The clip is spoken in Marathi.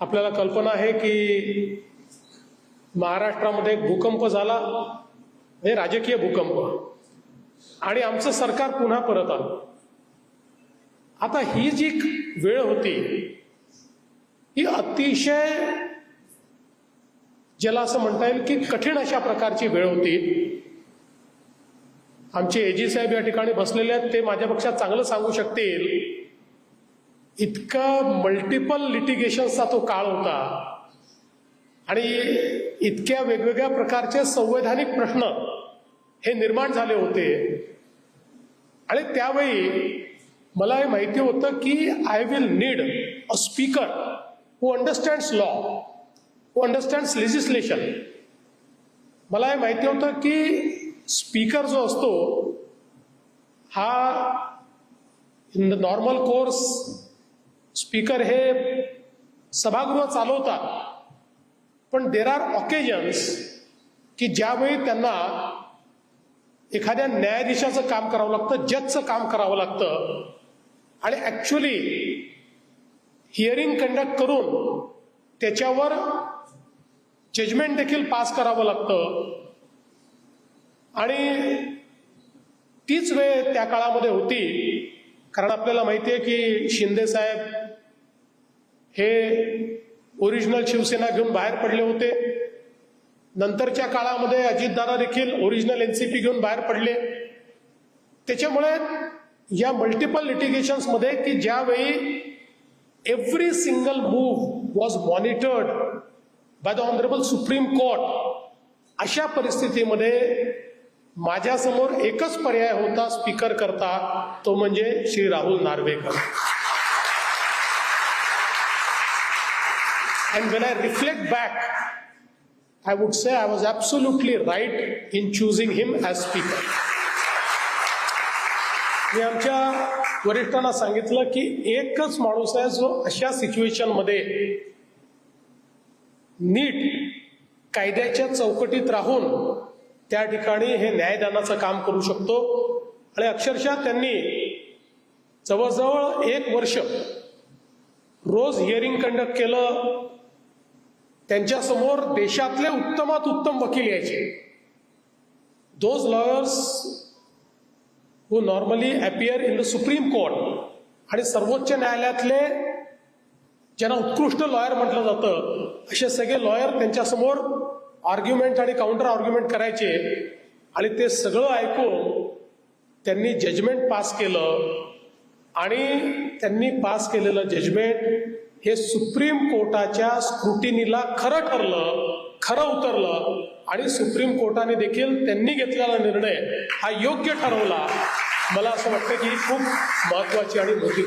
आपल्याला कल्पना आहे की महाराष्ट्रामध्ये एक भूकंप झाला हे राजकीय भूकंप. आणि आमचं सरकार पुन्हा परत आलं. आता ही जी वेळ होती ही अतिशय ज्याला असं म्हणता येईल की कठीण अशा प्रकारची वेळ होती. आमचे एजी साहेब या ठिकाणी बसलेले आहेत ते माझ्यापेक्षा चांगलं सांगू शकतील. इतका मल्टिपल लिटिगेशनचा तो काळ होता. आणि इतक्या वेगवेगळ्या प्रकारचे संवैधानिक प्रश्न हे निर्माण झाले होते. आणि त्यावेळी मला हे माहिती होतं की I will need a speaker who understands law who understands legislation मला हे माहिती होतं की स्पीकर जो असतो हा in the normal course speaker हे सभागृह चालवतात. पण देर आर ऑकेजन्स की ज्यावेळी त्यांना एखाद्या न्यायाधीशाचं काम करावं लागतं जजचं काम करावं लागतं आणि ॲक्च्युली हिअरिंग कंडक्ट करून त्याच्यावर जजमेंट देखील पास करावं लागतं. आणि तीच वेळ त्या काळामध्ये होती. कारण आपल्याला माहिती आहे की शिंदे साहेब हे ओरिजिनल शिवसेना घेऊन बाहेर पडले होते. नंतरच्या काळामध्ये अजितदादा देखील ओरिजिनल एनसीपी घेऊन बाहेर पडले. त्याच्यामुळे या मल्टिपल लिटिगेशन्समध्ये की ज्यावेळी every single move was monitored by the honourable supreme court अशा परिस्थितीमध्ये माझ्यासमोर एकच पर्याय होता स्पीकर करता तो म्हणजे Shri Rahul Narwekar. And when I reflect back I would say I was absolutely right in choosing him as speaker. मी आमच्या वरिष्ठांना सांगितलं की एकच माणूस आहे जो अशा सिच्युएशनमध्ये नीट कायद्याच्या चौकटीत राहून त्या ठिकाणी हे न्यायदानाचं काम करू शकतो आणि अक्षरशः त्यांनी जवळजवळ एक वर्ष रोज हिअरिंग कंडक्ट केलं त्यांच्यासमोर देशातले उत्तमात उत्तम वकील यायचे. Those lawyers who normally appear in the supreme court आणि सर्वोच्च न्यायालयातले ज्यांना उत्कृष्ट लॉयर म्हटलं जातं असे सगळे लॉयर त्यांच्यासमोर आर्ग्युमेंट आणि काउंटर आर्ग्युमेंट करायचे आणि ते सगळं ऐकून त्यांनी जजमेंट पास केलं. आणि त्यांनी पास केलेलं जजमेंट हे सुप्रीम कोर्टाच्या स्क्रुटिनीला खरं ठरलं खरं उतरलं आणि सुप्रीम कोर्टाने देखील त्यांनी घेतलेला निर्णय हा योग्य ठरवला. मला असं वाटतं की ही खूप महत्वाची आणि मोठी